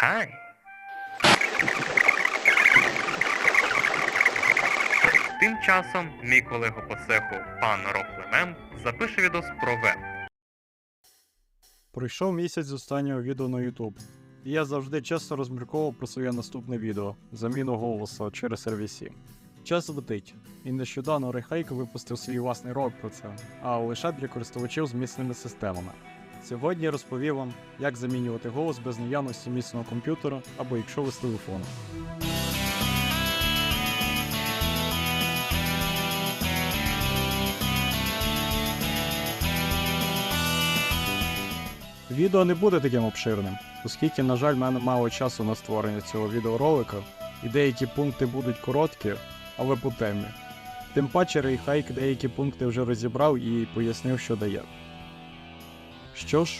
Хай. Тим часом мій колега по цеху пан Рофлемем запише відос про веб. Пройшов місяць з останнього відео на YouTube. Я завжди чесно розмірковував про своє наступне відео заміну голосу через RVC. Час летить, і нещодавно Рехайк випустив свій власний ролик про це, а лише для користувачів з міцними системами. Сьогодні я розповім вам, як замінювати голос без наявності міцного комп'ютера або якщо ви з телефону. Відео не буде таким обширним, оскільки, на жаль, в мене мало часу на створення цього відеоролика, і деякі пункти будуть короткі, але по темі. Тим паче Рейхайк деякі пункти вже розібрав і пояснив, що дає. Що ж,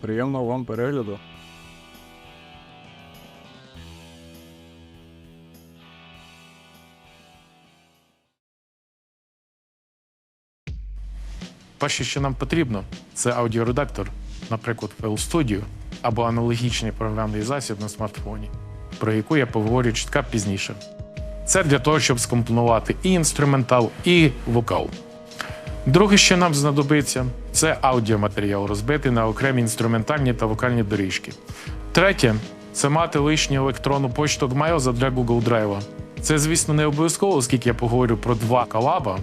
приємного вам перегляду. Перше, що нам потрібно, це аудіоредактор, наприклад, FL Studio або аналогічний програмний засіб на смартфоні, про яку я поговорю чітка пізніше. Це для того, щоб скомпонувати і інструментал, і вокал. Друге, що нам знадобиться, це аудіоматеріал, розбитий на окремі інструментальні та вокальні доріжки. Третє це мати лишню електронну почту Gmail для Google Drive. Це, звісно, не обов'язково, оскільки я поговорю про два колаба.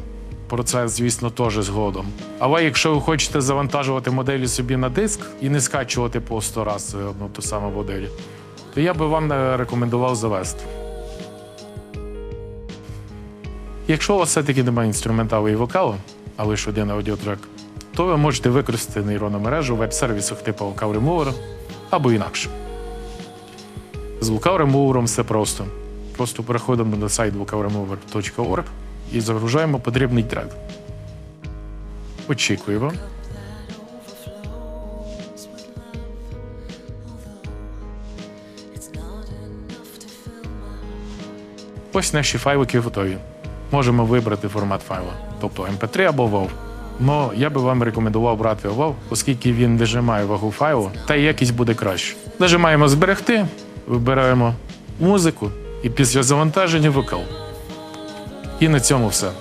Про це, звісно, теж згодом. Але якщо ви хочете завантажувати моделі собі на диск і не скачувати по 100 раз одну ту саму модель, то я би вам е, рекомендував завести. Якщо у вас все-таки немає інструменталу і вокалу, а лише один аудіотрек, то ви можете використати нейронну мережу веб-сервісах типу Vocal Remover або інакше. З Vocal Remover все просто. Просто переходимо на сайт vocalremover.org і загружаємо потрібний трек. Очікуємо. Ось наші файлики готові. Можемо вибрати формат файла, тобто MP3 або WAV. Но я би вам рекомендував брати WAV, оскільки він вижимає вагу файлу, та якість буде краще. Нажимаємо зберегти, вибираємо музику і після завантаження вокал. І на цьому все.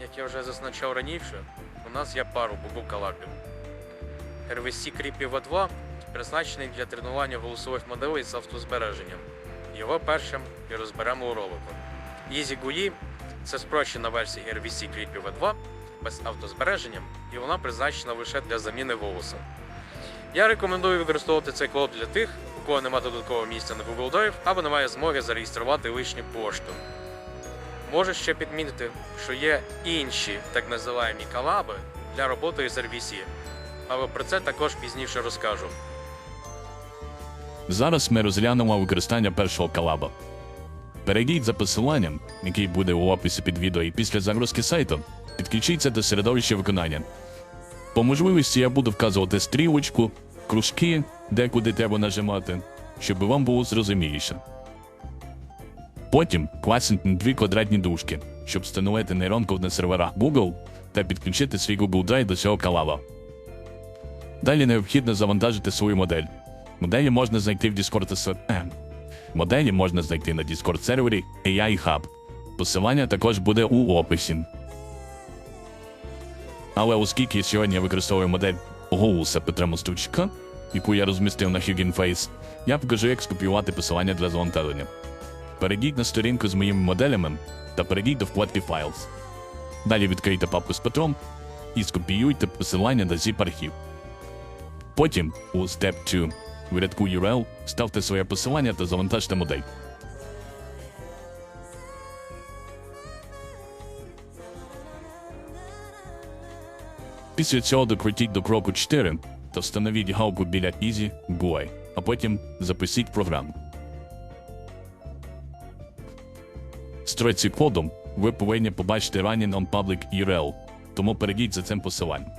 Як я вже зазначав раніше, у нас є пару букв-колабів. RVC Creepy V2 призначений для тренування голосових моделей з автозбереженням. Його першим і розберемо у ролику. Easy GUI – це спрощена версія RVC Creepy V2 без автозбереження, і вона призначена лише для заміни голосу. Я рекомендую використовувати цей код для тих, у кого немає додаткового місця на Google Drive або немає змоги зареєструвати лишню пошту. Можу ще підмітити, що є інші так називаємо колаби для роботи з RVC, але про це також пізніше розкажу. Зараз ми розглянемо використання першого колаба. Перейдіть за посиланням, який буде у описі під відео, і після загрузки сайту підключіться до середовища виконання. По можливості я буду вказувати стрілочку, кружки, де куди треба нажимати, щоб вам було зрозуміліше. Потім класніть дві квадратні дужки, щоб встановити нейронку на серверах Google та підключити свій Google Drive до цього колаба. Далі необхідно завантажити свою модель. Моделі можна знайти в Discord. Моделі можна знайти на Discord сервері AI Hub. Посилання також буде у описі. Але оскільки сьогодні я використовую модель голоса Петра Мостучка, яку я розмістив на Hugging Face, я покажу, як скопіювати посилання для завантаження. Перейдіть на сторінку з моїми моделями та перейдіть до вкладки Files. Далі відкрийте папку з Петром і скопіюйте посилання на zip архів. Потім у Step 2 в рядку URL ставте своє посилання та завантажте модель. Після цього докрутіть до кроку 4 та встановіть галку біля Easy GUI, а потім запишіть програму. В стройці кодом ви повинні побачити Running on Public URL, тому перейдіть за цим посиланням.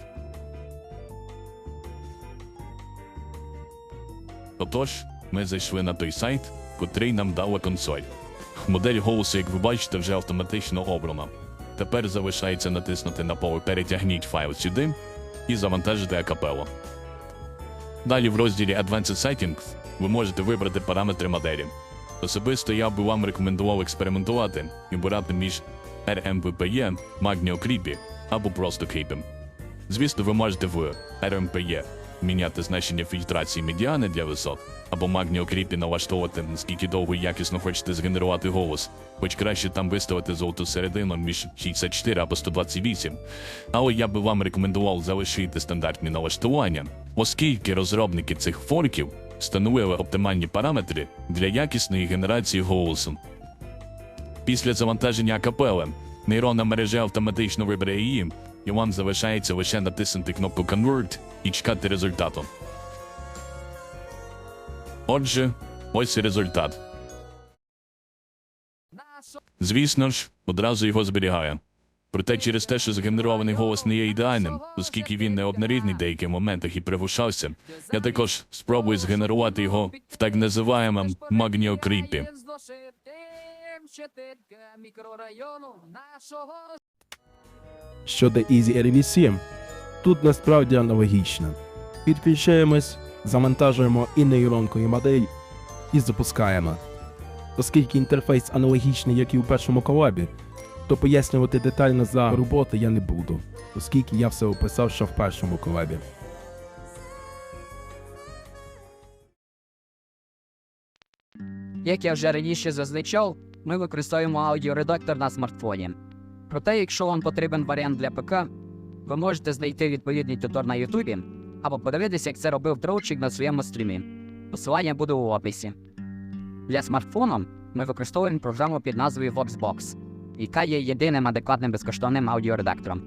Отож, ми зайшли на той сайт, котрий нам дала консоль. Модель голосу, як ви бачите, вже автоматично обрана. Тепер залишається натиснути на поле Перетягніть файл сюди і завантажити акапело. Далі в розділі Advanced Settings ви можете вибрати параметри моделі. Особисто я би вам рекомендував експериментувати і обирати між RMPPE, Magnio Creepy або просто Creepy. Звісно, ви можете в RMPE міняти значення фільтрації медіани для висот, або Creepy налаштовувати, наскільки довго і якісно хочете згенерувати голос, хоч краще там виставити золоту середину між 64 або 128. Але я би вам рекомендував залишити стандартні налаштування, оскільки розробники цих форків встановили оптимальні параметри для якісної генерації голосу. Після завантаження капели нейронна мережа автоматично вибере її, і вам залишається лише натиснути кнопку Convert і чекати результату. Отже, ось результат. Звісно ж, одразу його зберігає. Проте через те, що згенерований голос не є ідеальним, оскільки він не однорідний в деяких моментах і приглушався, я також спробую згенерувати його в так називаємому нашого Щодо Easy RV7, тут насправді аналогічно. Підключаємось, завантажуємо і нейронку, і модель, і запускаємо. Оскільки інтерфейс аналогічний, як і у першому колабі, то пояснювати детально за роботи я не буду, оскільки я все описав ще в першому колабі. Як я вже раніше зазначав, ми використовуємо аудіоредактор на смартфоні. Проте, якщо вам потрібен варіант для ПК, ви можете знайти відповідний тутор на Ютубі або подивитися, як це робив Троучик на своєму стрімі. Посилання буде у описі. Для смартфону ми використовуємо програму під назвою Voxbox, яка є єдиним адекватним безкоштовним аудіоредактором.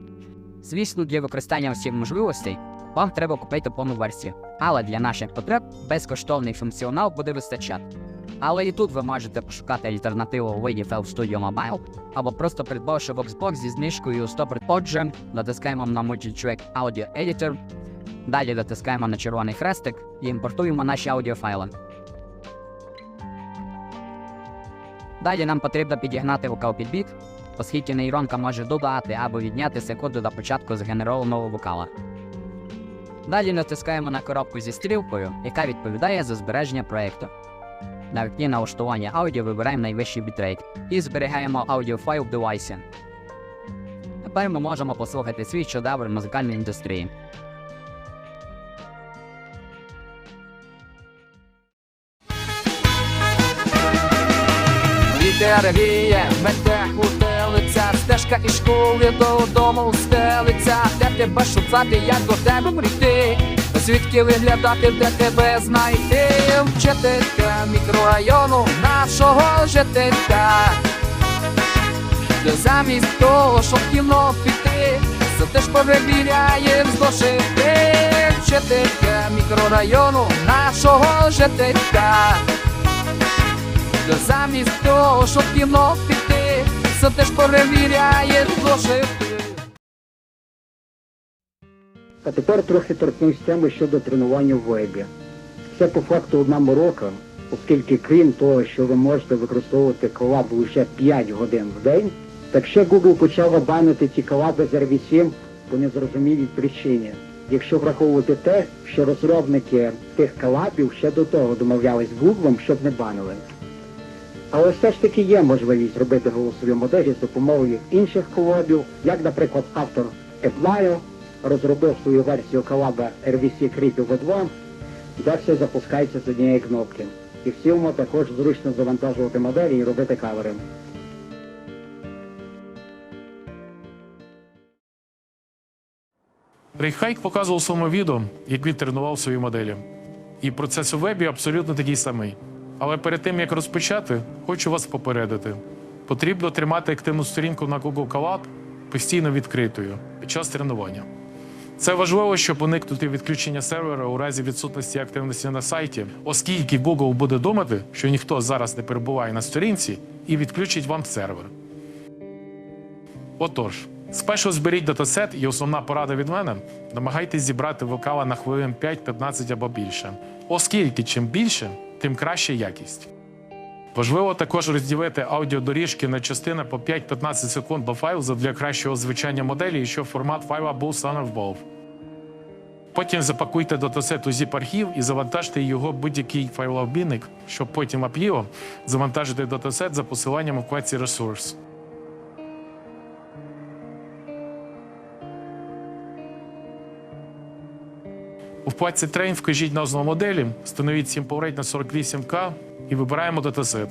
Звісно, для використання всіх можливостей вам треба купити повну версію, але для наших потреб безкоштовний функціонал буде вистачати. Але і тут ви можете пошукати альтернативу у виді FL Studio Mobile або просто придбавши Voxbox зі знижкою 100%. Отже, натискаємо на Multitrack Audio Editor, далі натискаємо на червоний хрестик і імпортуємо наші аудіофайли. Далі нам потрібно підігнати вокал під біт, оскільки нейронка може додати або відняти секунду до початку згенерованого вокала. Далі натискаємо на коробку зі стрілкою, яка відповідає за збереження проєкту. На вікні налаштування аудіо вибираємо найвищий бітрейт і зберігаємо аудіофайл в девайсі. Тепер ми можемо послухати свій шедевр музикальної індустрії. Вітер віє, мете хутилиця, стежка із школи додому стелиться, де тебе шукати, як до тебе прийти, звідки виглядати, де тебе знайти, вчителька мікрорайону нашого жителька, де замість того, щоб кіно піти, це теж перевіряє злошити, вчителька мікрорайону нашого жителька. Та замість того, щоб кіно піти, це теж перевіряє злошити. А тепер трохи торкнусь теми щодо тренування в вебі. Це по факту одна морока, оскільки крім того, що ви можете використовувати колаби лише 5 годин в день, так ще Google почав банити ці колаби з RV7 по незрозумілій причині. Якщо враховувати те, що розробники тих колабів ще до того домовлялись з Google, щоб не банили. Але все ж таки є можливість робити голосові моделі з допомогою інших колабів, як, наприклад, автор Apply розробив свою версію колаба RVC Creepy V2, де запускається з однієї кнопки. І в цілому також зручно завантажувати моделі і робити кавери. Рейхайк показував у своєму відео, як він тренував свої моделі. І процес у вебі абсолютно такий самий. Але перед тим як розпочати, хочу вас попередити: потрібно тримати активну сторінку на Google Colab постійно відкритою під час тренування. Це важливо, щоб уникнути відключення сервера у разі відсутності активності на сайті, оскільки Google буде думати, що ніхто зараз не перебуває на сторінці і відключить вам сервер. Отож, спершу зберіть датасет і основна порада від мене намагайтесь зібрати вокала на хвилин 5-15 або більше. Оскільки чим більше, тим краща якість. Важливо також розділити аудіодоріжки на частини по 5-15 секунд до файлу для кращого звучання моделі, і щоб формат файла був of Потім запакуйте датасет у zip-архів і завантажте його будь-який файлообмінник, щоб потім APIO завантажити датасет за посиланням у вкладці Resource. У вкладці «Трейн» вкажіть назву моделі, встановіть Simple Rate на 48К і вибираємо датасет.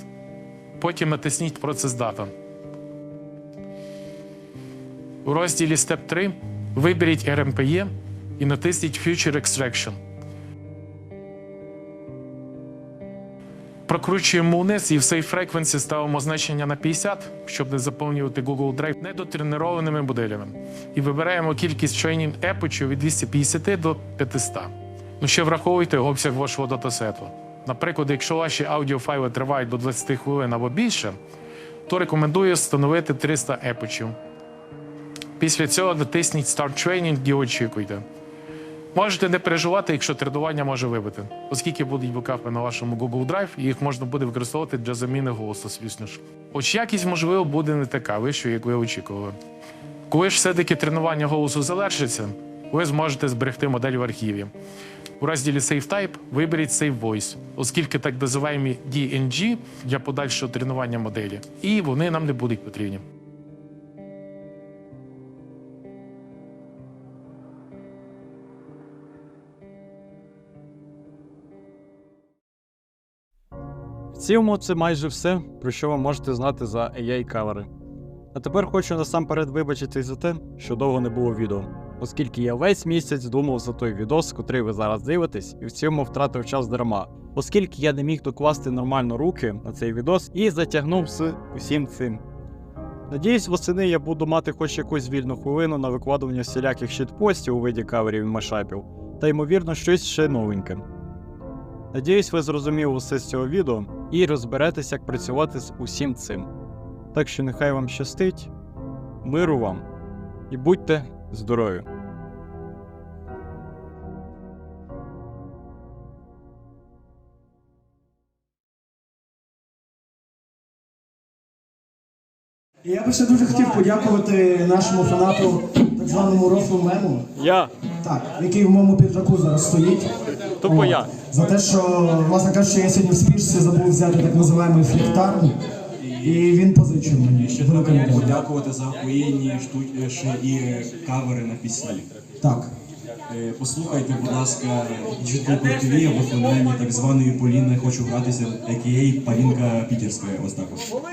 Потім натисніть процес дата. У розділі Step 3 виберіть RMPE і натисніть Future Extraction. Прокручуємо вниз і в Save Frequency ставимо значення на 50, щоб не заповнювати Google Drive недотренованими моделями. І вибираємо кількість training епочів від 250 до 500. Ну ще враховуйте обсяг вашого датасету. Наприклад, якщо ваші аудіофайли тривають до 20 хвилин або більше, то рекомендую встановити 300 епочів. Після цього натисніть Start Training і очікуйте. Можете не переживати, якщо тренування може вибити, оскільки будуть бекапи на вашому Google Drive, і їх можна буде використовувати для заміни голосу, звісно ж. Хоч якість, можливо, буде не така вища, як ви очікували. Коли ж все-таки тренування голосу завершиться, ви зможете зберегти модель в архіві. У розділі Save Type виберіть Save Voice, оскільки так називаємо DNG для подальшого тренування моделі, і вони нам не будуть потрібні. Цілому це майже все, про що ви можете знати за AI кавери. А тепер хочу насамперед вибачитись за те, що довго не було відео, оскільки я весь місяць думав за той відос, котрий ви зараз дивитесь, і в цьому втратив час дарма, оскільки я не міг докласти нормально руки на цей відос і затягнув з усім цим. Надіюсь, восени я буду мати хоч якусь вільну хвилину на викладування всіляких щитпостів у виді каверів і машапів, та ймовірно щось ще новеньке. Надіюсь, ви зрозуміли усе з цього відео і розберетесь, як працювати з усім цим. Так що нехай вам щастить, миру вам і будьте здорові! Я би ще дуже хотів подякувати нашому фанату, так званому рофлу мему, Я, так, який в моєму піджаку зараз стоїть. Тупо я. За те, що, власне кажучи, я сьогодні в спішці забув взяти так називаємий фліктар, і він позичив мені. Ще треба людина. подякувати за охуєнні штучки і е, кавери на пісні. Так. Е, Послухайте, будь ласка, YouTube TV або фонемі так званої Поліни хочу гратися, а.к.а. Полінка Пітерська. Ось так. от.